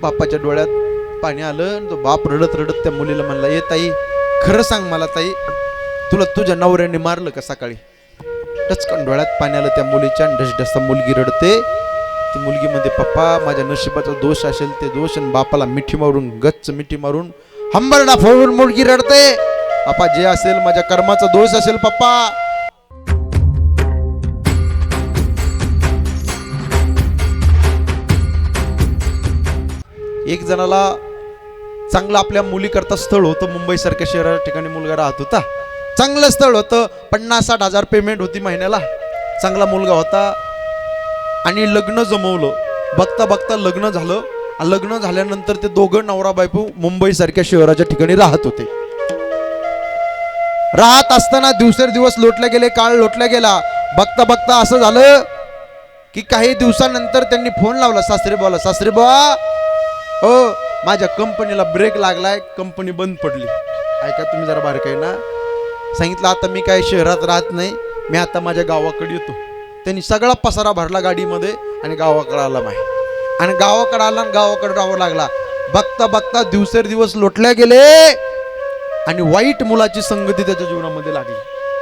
बापाच्या डोळ्यात पाणी आलं आणि तो बाप रडत रडत त्या मुलीला म्हणला ये ताई खरं सांग मला ताई तुला तुझ्या नवऱ्याने मारलं का सकाळी? टचकन डोळ्यात पाणी आलं त्या मुलीच्या ढसढसा मुलगी रडते. ती मुलगी म्हणते पप्पा माझ्या नशिबाचा दोष असेल ते दोष आणि बापाला मिठी मारून गच्च मिठी मारून हंबरडा फोडून मुलगी रडते. पप्पा जे असेल माझ्या कर्माचा दोष असेल पप्पा एक जणाला चांगलं आपल्या मुलीकरता स्थळ होतं. मुंबईसारख्या शहरा ठिकाणी मुलगा राहत होता. चांगलं स्थळ होतं. पन्नास साठ हजार पेमेंट होती महिन्याला. चांगला मुलगा होता. आणि लग्न जमवलं. बघता बघता लग्न झालं. आणि लग्न झाल्यानंतर ते दोघं नवरा बायपू मुंबईसारख्या शहराच्या ठिकाणी राहत होते. राहत असताना दिवसेंदिवस लोटले गेले काळ लोटला गेला. बघता बघता असं झालं की काही दिवसानंतर त्यांनी फोन लावला. सासरे बोला. सासरे हो माझ्या कंपनीला ब्रेक लागलाय कंपनी बंद पडली. ऐका तुम्ही जरा बारीक आहे ना. सांगितलं आता मी काय शहरात राहत नाही मी आता माझ्या गावाकडे येतो. त्यांनी सगळा पसारा भरला गाडीमध्ये आणि गावाकडे आला माही आणि गावाकडे आला आणि गावाकडे राहावं लागला. बघता बघता दिवसेंदिवस लोटल्या गेले आणि वाईट मुलाची संगती त्याच्या जीवनामध्ये लागली.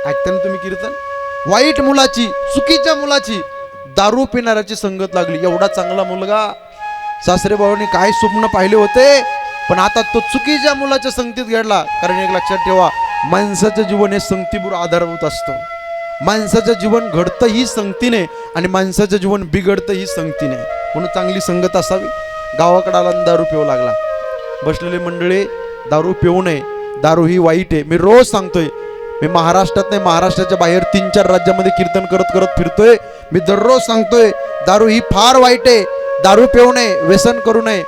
ऐकता ना तुम्ही कीर्तन? वाईट मुलाची चुकीच्या मुलाची दारू पिणाऱ्याची संगत लागली. एवढा चांगला मुलगा सासरे भावांनी काय स्वप्न पाहिले होते? पण आता तो चुकीच्या मुलाच्या संगतीत घडला. कारण एक लक्षात ठेवा माणसाचं जीवन हे संगतीवर आधारभूत असतं. माणसाचं जीवन घडतं ही संगतीने आणि माणसाचं जीवन बिघडतं ही संगतीने. म्हणून चांगली संगत असावी. गावाकडे आला दारू पिऊ लागला. बसलेले मंडळी दारू पिऊ नये. दारू ही वाईट आहे. मी रोज सांगतोय मी महाराष्ट्रात नाही महाराष्ट्राच्या बाहेर तीन चार राज्यामध्ये कीर्तन करत करत फिरतोय. मी दररोज सांगतोय दारू ही फार वाईट आहे. दारू पिऊ नये व्यसन करू नये.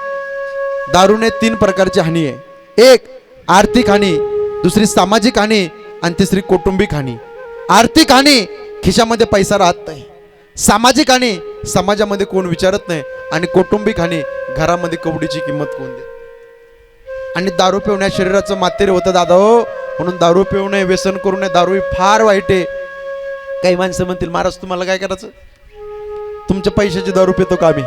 दारूने तीन प्रकारची हानी आहे. एक आर्थिक हानी दुसरी सामाजिक हानी आणि तिसरी कौटुंबिक हानी. आर्थिक हानी खिशामध्ये पैसा राहत नाही. सामाजिक हानी समाजामध्ये कोण विचारत नाही आणि कौटुंबिक हानी घरामध्ये कवडीची किंमत कोण देत आणि दारू पिवण्या शरीराचं मातेरे होतं दादा हो. म्हणून दारू पिऊ नये व्यसन करू नये दारू ही फार वाईट आहे. काही माणसं म्हणतील महाराज तुम्हाला काय करायचं? तुमच्या पैशाची दारू पितो का आम्ही?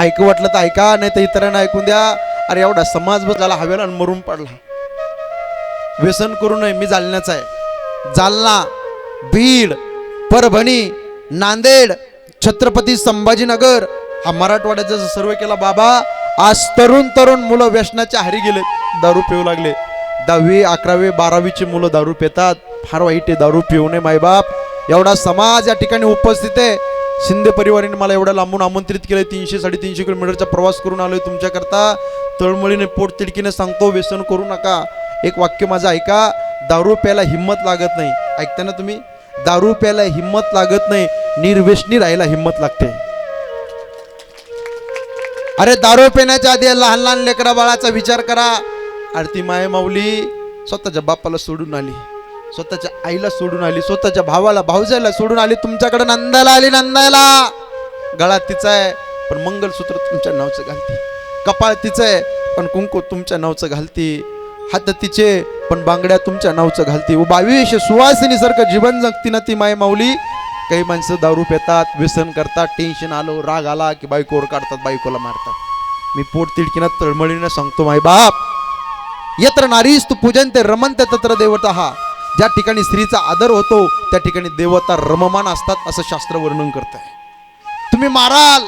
ऐकू वाटलं तर ऐका नाही तर इतरांना ऐकून द्या. अरे एवढा समाज बसला हवेला आणि मरून पडला. व्यसन करू नये मी जालण्याचा आहे. जालना बीड परभणी नांदेड छत्रपती संभाजीनगर हा मराठवाड्याचा जो सर्वे केला बाबा आज तरुण तरुण मुलं व्यसनाच्या हारी गेले दारू पिऊ लागले. दहावी अकरावी बारावीची मुलं दारू पितात. फार वाईट आहे दारू पिऊ नये मायबाप. एवढा समाज या ठिकाणी उपस्थित आहे. शिंदे परिवाराने मला एवढं लांबून आमंत्रित केलं तीनशे साडेतीनशे किलोमीटरचा प्रवास करून आलोय तुमच्याकरता. तळमळीने पोट तिडकीने सांगतो व्यसन करू नका. एक वाक्य माझं ऐका. दारू प्यायला हिंमत लागत नाही. ऐकताना तुम्ही? दारू प्यायला हिंमत लागत नाही. निर्व्यसनी राहायला हिंमत लागते. अरे दारू पिण्याच्या आधी लहान लहान लेकरा बाळाचा विचार करा. आरती माय माऊली स्वतःच्या बाप्पाला सोडून आली. स्वतःच्या आईला सोडून आली स्वतःच्या भावाला भाऊजाला सोडून आली तुमच्याकडे नंदायला आली नंदायला गळा तिचा आहे पण मंगलसूत्र तुमच्या नावचं घालती. कपाळ तिचं आहे पण कुंकू तुमच्या नावचं घालती. हात तिचे पण बांगड्या तुमच्या नावचं घालती. व बावीस सुवासिनीसारखं जीवन जगती ना ती माय माऊली. काही माणसं दारू पेतात व्यसन करतात टेन्शन आलो राग आला की बायकोवर काढतात बायकोला मारतात. मी पोट तिडकीनं तळमळीनं सांगतो माय बाप यत्र नारीस तू पूजन ते रमंत तत्र देवता. हा ज्या ठिकाणी स्त्रीचा आदर होतो त्या ठिकाणी देवता रममान असतात असं शास्त्र वर्णन करत आहे तुम्ही माराल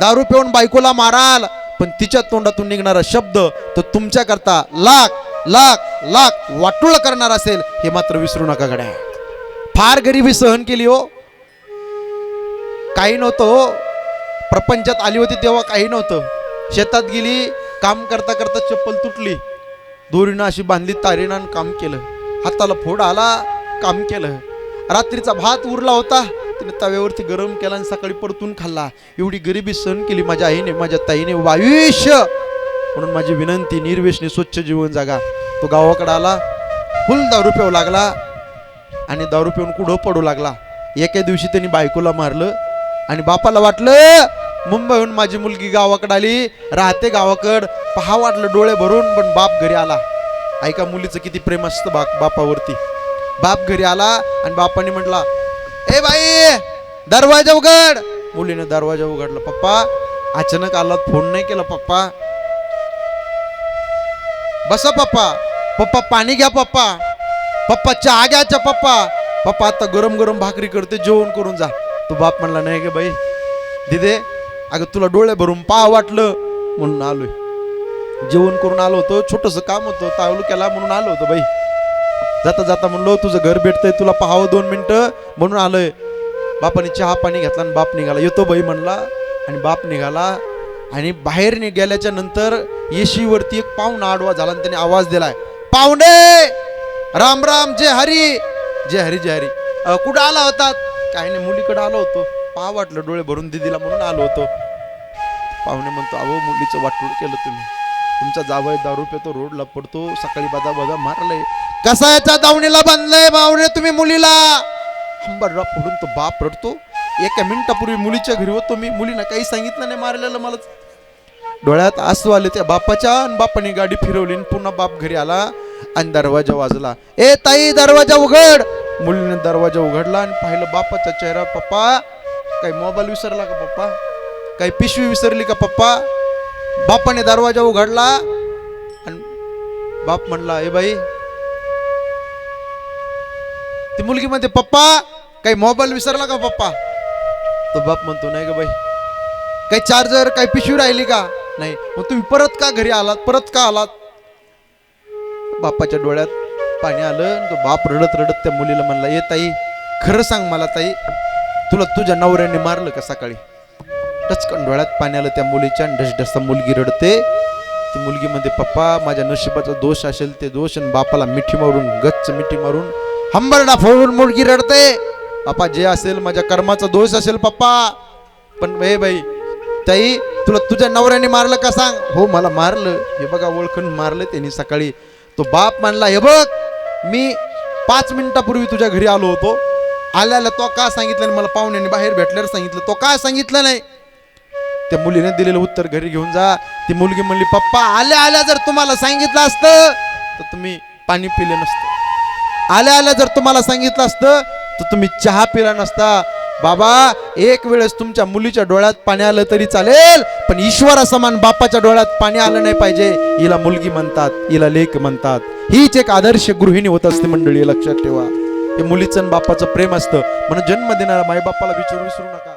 दारू पिऊन बायकोला माराल पण तिच्या तोंडातून निघणारा शब्द तो तुमच्याकरता लाख लाख लाख वाटुळ करणार असेल हे मात्र विसरू नका गड्या. फार गरिबी सहन केली हो. काही नव्हतं हो. प्रपंचात आली होती तेव्हा काही नव्हतं. शेतात गेली काम करता करता चप्पल तुटली. दोरीनं अशी बांधली तारीनं काम केलं. हाताला फोड आला काम केलं. रात्रीचा भात उरला होता तिने तव्यावरती गरम केला आणि सकाळी परतून खाल्ला. एवढी गरिबी सहन केली माझ्या आईने माझ्या ताईने. आयुष्य म्हणून माझी विनंती निर्वेशने स्वच्छ जीवन जागा. तो गावाकडे आला फुल दारू पिऊ लागला आणि दारू पिऊन कुठं पडू लागला. एके दिवशी त्यांनी बायकोला मारलं आणि बापाला वाटलं मुंबईहून माझी मुलगी गावाकडे आली राहते गावाकड पहा वाटलं डोळे भरून पण बाप घरी आला. ऐका मुलीचं किती प्रेम असतं बा बापावरती. बाप घरी आला आणि बापाने म्हटला ए बाई दरवाजा उघड. मुलीने दरवाजा उघडला. पप्पा अचानक आला फोन नाही केला पप्पा. बसा पप्पा. पप्पा पाणी घ्या पप्पा. पप्पा चहा घ्याच्या पप्पा. पप्पा आता गरम गरम भाकरी करते जेवण करून जा. तो बाप म्हणला नाही गे बाई दिदे अगं तुला डोळे भरून पा वाटलं. म्हणून आलोय. जेवण करून आलो होतो छोटस काम होतं तालुक्याला म्हणून आलो होतो बाई. जाता जाता म्हणलो तुझं घर भेटतंय तुला पाहावं दोन मिनिटं म्हणून आलोय. बापाने चहा पाणी घेतला आणि बाप निघाला. येतो बाई म्हणला आणि बाप निघाला आणि बाहेर निघाल्याच्या नंतर येशीवरती एक पाहुणा आडवा झाला आणि त्याने आवाज दिलाय पाहुणे! राम राम जय हरी! जय हरी जय हरी. कुठं आला होता? काही नाही मुलीकडे आलो होतो. पा वाटलं डोळे भरून दिदीला म्हणून आलो होतो. पाहुणे म्हणतो अहो मुलीचं वाटूळ केलं तुम्ही. तुमचा जावय दारू पितो रोडला पडतो सकाळी बाजा बाजा मारलंय. कसायाच्या दावणीला बांधलंय बावणे तुम्ही मुलीला? हंबरला पडून तो बाप रडतो. एका मिनिटापूर्वी मुलीच्या घरी होतो मी. मुलीनं काही सांगितलं नाही मारलेलं मला. डोळ्यात आसू आले त्या बापाच्या आणि बापाने गाडी फिरवली आणि पुन्हा बाप घरी आला आणि दरवाजा वाजला. ए ताई दरवाजा उघड. मुलीने दरवाजा उघडला आणि पाहिलं बापाचा चेहरा. पप्पा काही मोबाईल विसरला का पप्पा? काही पिशवी विसरली का पप्पा? बापाने दरवाजा उघडला आणि बाप म्हणला ए बाई ती मुलगी म्हणते पप्पा काही मोबाईल विसरला का पप्पा? तो बाप म्हणतो नाही का बाई काही चार्जर काही पिशवी राहिली का? नाही. मग तुम्ही परत का घरी आलात? परत का आलात? बापाच्या डोळ्यात पाणी आलं आणि तो बाप रडत रडत त्या मुलीला म्हणला ये ताई खरं सांग मला ताई तुला तुझ्या नवऱ्याने मारलं का सकाळी? टचकन डोळ्यात पाणी आलं त्या मुलीच्या आणि ढसढसा मुलगी रडते. ती मुलगी म्हणते पप्पा माझ्या नशिबाचा दोष असेल ते दोष आणि बापाला मिठी मारून गच्च मिठी मारून हंबरडा फोडून मुलगी रडते. पप्पा जे असेल माझ्या कर्माचा दोष असेल पप्पा. पण हे बाई ताई तुला तुझ्या नवऱ्याने मारलं का सांग? हो मला मारलं. हे बघा ओळखून मारलं त्यांनी सकाळी. तो बाप म्हणला हे बघ मी पाच मिनिटापूर्वी तुझ्या घरी आलो होतो. आल्याला तो का सांगितलं नाही? मला पाहुण्याने बाहेर भेटल्यावर सांगितलं. तो काय सांगितलं नाही? त्या मुलीने दिलेलं उत्तर घरी घेऊन जा. ती मुलगी म्हणली पप्पा आल्या आल्या जर तुम्हाला सांगितलं असतं तर तुम्ही पाणी पिले नसतं. आल्या आल्या जर तुम्हाला सांगितलं असतं तर तुम्ही चहा पिला नसता. बाबा एक वेळेस तुमच्या मुलीच्या डोळ्यात पाणी आलं तरी चालेल पण ईश्वरा समान बापाच्या डोळ्यात पाणी आलं नाही पाहिजे. हिला मुलगी म्हणतात हिला लेख म्हणतात. हीच एक आदर्श गृहिणी होत असते मंडळी लक्षात ठेवा. हे मुलीचं आणि बापाचं प्रेम असतं. म्हणून जन्म देणाऱ्या मायबापाला विचारू विसरू नका.